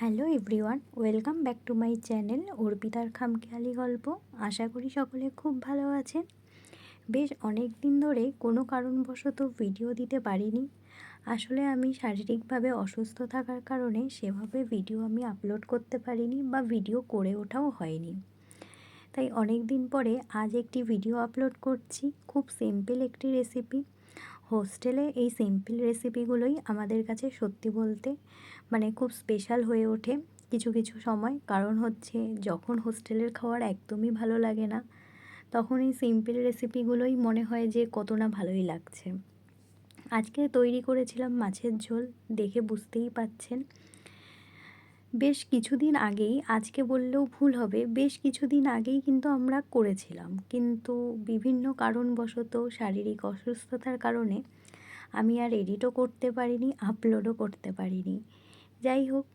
Hello everyone, welcome back to my channel অর্পিতার খামখেয়ালি গল্প। আশা করি সকলে খুব ভালো আছেন। বেশ অনেক দিন ধরে কোনো কারণবশত ভিডিও দিতে পারিনি। আসলে আমি শারীরিকভাবে অসুস্থ থাকার কারণে সেভাবে ভিডিও আমি আপলোড করতে পারিনি বা ভিডিও করে ওঠাও হয়নি। তাই অনেক দিন পরে আজ একটি ভিডিও আপলোড করছি, খুব সিম্পল একটি রেসিপি হোস্টেলে এই সিম্পল রেসিপিগুলোই আমাদের কাছে সত্যি বলতে মানে খুব স্পেশাল হয়ে ওঠে কিছু কিছু সময়। কারণ হচ্ছে যখন হোস্টেলের খাওয়ার একদমই ভালো লাগে না, তখন এই সিম্পল রেসিপিগুলোই মনে হয় যে কত না ভালোই লাগছে। আজকে তৈরি করেছিলাম মাছের ঝোল, দেখে বুঝতেই পাচ্ছেন। বেশ কিছুদিন আগেই, আজকে বললেও ভুল হবে, বেশ কিছুদিন আগেই কিন্তু আমরা করেছিলাম। কিন্তু বিভিন্ন কারণবশত শারীরিক অসুস্থতার কারণে আমি আর এডিটও করতে পারিনি, আপলোডও করতে পারিনি। যাই হোক,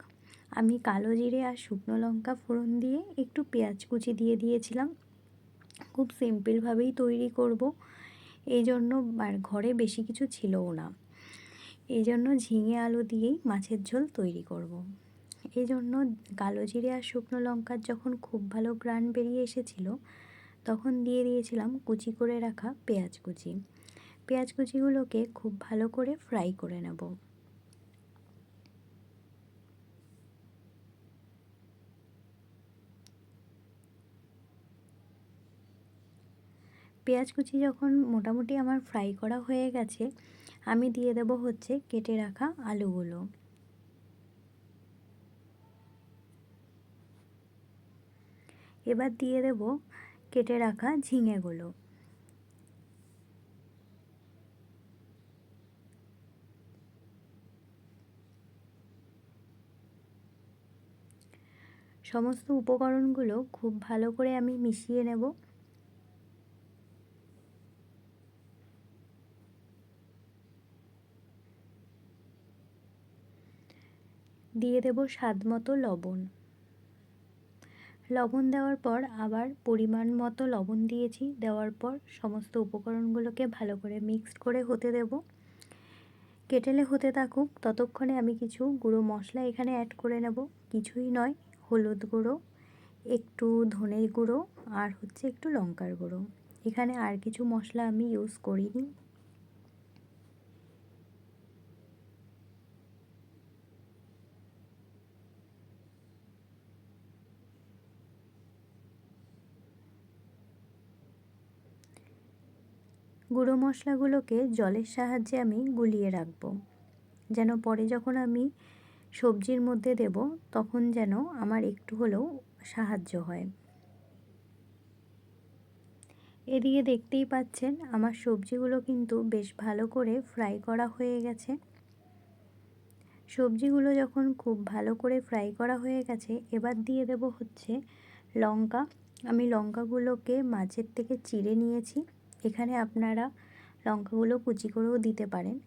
আমি কালো জিরে আর শুকনো লঙ্কা ফোড়ন দিয়ে একটু পেঁয়াজ কুচি দিয়ে দিয়েছিলাম। খুব সিম্পলভাবেই তৈরি করব। এই জন্য আর ঘরে বেশি কিছু ছিলও না। এই জন্য ঝিঙে আলু দিয়েই মাছের ঝোল তৈরি করব। এই জন্য কালো জিরে আর শুকনো লঙ্কার যখন খুব ভালো গ্রান বেরিয়ে এসেছিল, তখন দিয়ে দিয়েছিলাম কুচি করে রাখা পেঁয়াজ কুচি। পেঁয়াজ কুচিগুলোকে খুব ভালো করে ফ্রাই করে নেব। পেঁয়াজ কুচি যখন মোটামুটি আমার ফ্রাই করা হয়ে গেছে, আমি দিয়ে দেব হচ্ছে কেটে রাখা আলুগুলো। এবার দিয়ে দেব কেটে রাখা ঝিঙেগুলো। সমস্ত উপকরণগুলো খুব ভালো করে আমি মিশিয়ে নেব। দিয়ে দেব স্বাদ মতো লবণ। লবণ দেওয়ার পর আবার পরিমাণ মতো লবণ দিয়েছি। দেওয়ার পর সমস্ত উপকরণগুলোকে ভালো করে মিক্সড করে হতে দেব। কেটেলে হতে থাকুক, ততক্ষণে আমি কিছু গুঁড়ো মশলা এখানে অ্যাড করে নেব। কিছুই নয়, হলুদ গুঁড়ো, একটু ধনে গুঁড়ো আর হচ্ছে একটু লঙ্কার গুঁড়ো। এখানে আর কিছু মশলা আমি ইউজ করিনি। গুঁড়ো মশলাগুলোকে জলের সাহায্যে আমি গুলিয়ে রাখব। যেন পরে যখন আমি সবজির মধ্যে দেব, তখন যেন আমার একটু হলেও সাহায্য হয়। এদিকে দেখতেই পাচ্ছেন, আমার সবজিগুলো কিন্তু বেশ ভালো করে ফ্রাই করা হয়ে গেছে। সবজিগুলো যখন খুব ভালো করে ফ্রাই করা হয়ে গেছে, এবার দিয়ে দেব হচ্ছে লঙ্কা। আমি লঙ্কাগুলোকে মাছের থেকে চিড়ে নিয়েছি। এখানে আপনারা লঙ্কাগুলো কুচি করেও দিতে পারেন।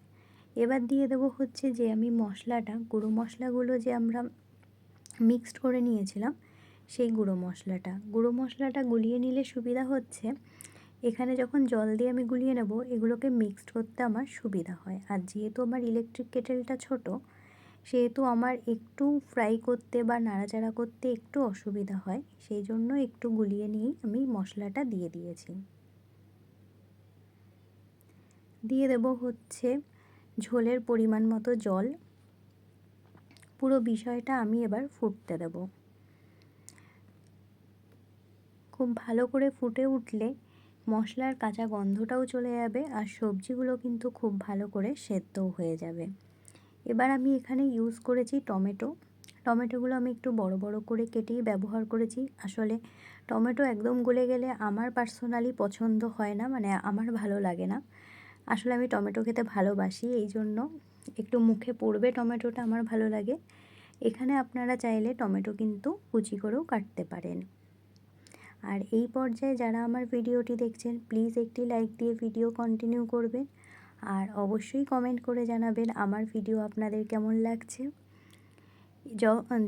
এবার দিয়ে দেবো হচ্ছে যে আমি মশলাটা, গুঁড়ো মশলাগুলো যে আমরা মিক্সড করে নিয়েছিলাম, সেই গুঁড়ো মশলাটা। গুঁড়ো মশলাটা গুলিয়ে নিলে সুবিধা হচ্ছে, এখানে যখন জল দিয়ে আমি গুলিয়ে নেব, এগুলোকে মিক্সড করতে আমার সুবিধা হয়। আর যেহেতু আমার ইলেকট্রিক কেটেলটা ছোট, সেহেতু আমার একটু ফ্রাই করতে বা নাড়াচাড়া করতে একটু অসুবিধা হয়, সেই জন্য একটু গুলিয়ে নিয়েই আমি মশলাটা দিয়ে দিয়েছি। দিয়ে দেব হচ্ছে ঝোলের পরিমাণ মতো জল। পুরো বিষয়টা আমি এবার ফুটতে দেব। খুব ভালো করে ফুটে উঠলে মশলার কাঁচা গন্ধটাও চলে যাবে আর সবজিগুলো কিন্তু খুব ভালো করে সেদ্ধও হয়ে যাবে। এবার আমি এখানে ইউজ করেছি টমেটো। টমেটোগুলো আমি একটু বড় বড় করে কেটেই ব্যবহার করেছি। আসলে টমেটো একদম গলে গেলে আমার পার্সোনালি পছন্দ হয় না মানে আমার ভালো লাগে না। আসলে আমি টমেটো খেতে ভালোবাসি এই জন্য একটু মুখে পড়বে টমেটোটা আমার ভালো লাগে। এখানে আপনারা চাইলে টমেটো কিন্তু কুচি করেও কাটতে পারেন। আর এই পর্যায়ে যারা আমার ভিডিওটি দেখছেন, প্লিজ একটি লাইক দিয়ে ভিডিও কন্টিনিউ করবেন। আর অবশ্যই কমেন্ট করে জানাবেন আমার ভিডিও আপনাদের কেমন লাগছে।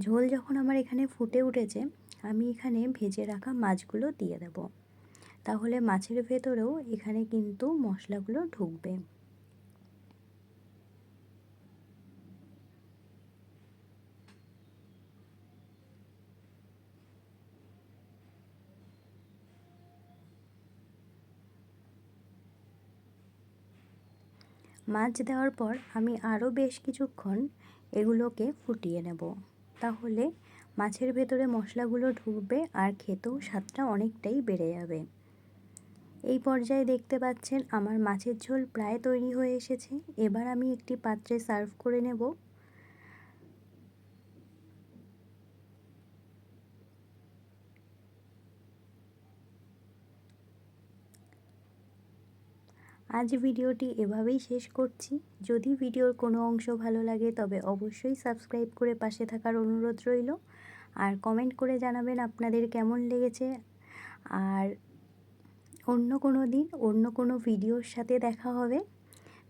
ঝোল যখন আমার এখানে ফুটে উঠেছে, আমি এখানে ভেজে রাখা মাছগুলো দিয়ে দেবো। তাহলে মাছের ভেতরেও এখানে কিন্তু মশলাগুলো ঢুকবে। মাছ দেওয়ার পর আমি আরও বেশ কিছুক্ষণ এগুলোকে ফুটিয়ে নেব। তাহলে মাছের ভেতরে মশলাগুলো ঢুকবে আর খেতেও স্বাদটা অনেকটাই বেড়ে যাবে। এই পর্যায়ে দেখতে পাচ্ছেন আমার মাছের ঝোল প্রায় তৈরি হয়ে এসেছে। এবার আমি একটি পাত্রে সার্ভ করে নেব। আজ ভিডিওটি এভাবেই শেষ করছি। যদি ভিডিওর কোনো অংশ ভালো লাগে, তবে অবশ্যই সাবস্ক্রাইব করে পাশে থাকার অনুরোধ রইল। আর কমেন্ট করে জানাবেন আপনাদের কেমন লেগেছে। আর অন্য কোনো দিন, অন্য কোনো ভিডিওর সাথে দেখা হবে।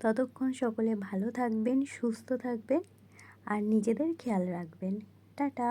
ততক্ষণ সকলে ভালো থাকবেন, সুস্থ থাকবেন আর নিজেদের খেয়াল রাখবেন। টাটা!